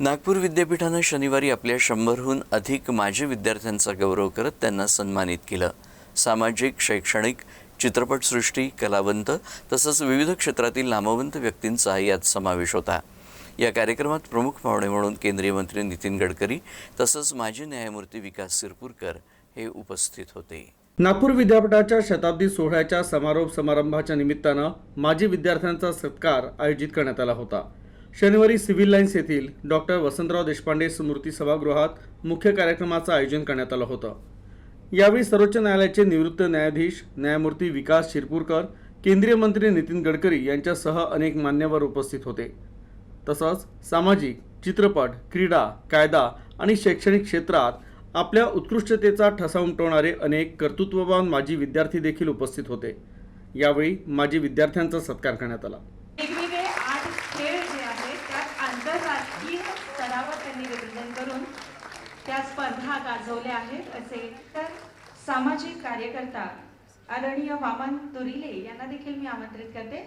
नागपूर विद्यापीठानं शनिवारी आपल्या शंभरहून अधिक माजी विद्यार्थ्यांचा गौरव करत त्यांना सन्मानित केलं. सामाजिक शैक्षणिक चित्रपटसृष्टी कलावंत तसंच विविध क्षेत्रातील नामवंत व्यक्तींचा यात समावेश होता. या कार्यक्रमात प्रमुख पाहुणे म्हणून केंद्रीय मंत्री नितीन गडकरी तसंच माजी न्यायमूर्ती विकास सिरपूरकर हे उपस्थित होते. नागपूर विद्यापीठाच्या शताब्दी सोहळ्याच्या समारोप समारंभाच्या निमित्तानं माजी विद्यार्थ्यांचा सत्कार आयोजित करण्यात आला होता. शनिवारी सिव्हिल लाईन्स येथील डॉक्टर वसंतराव देशपांडे स्मृती सभागृहात मुख्य कार्यक्रमाचं आयोजन करण्यात आलं होतं. यावेळी सर्वोच्च न्यायालयाचे निवृत्त न्यायाधीश न्यायमूर्ती विकास शिरपूरकर केंद्रीय मंत्री नितीन गडकरी यांच्यासह अनेक मान्यवर उपस्थित होते. तसंच सामाजिक चित्रपट क्रीडा कायदा आणि शैक्षणिक क्षेत्रात आपल्या उत्कृष्टतेचा ठसा उमटवणारे अनेक कर्तृत्ववान माजी विद्यार्थी देखील उपस्थित होते. यावेळी माजी विद्यार्थ्यांचा सत्कार करण्यात आला. खेळ जे आहेत त्यात आंतरराष्ट्रीय स्तरावर त्यांनी रिप्रेझेंट करून त्या स्पर्धा गाजवल्या आहेत असे तर सामाजिक कार्यकर्ता आदरणीय वामन तुरिले यांना देखील मी आमंत्रित करते.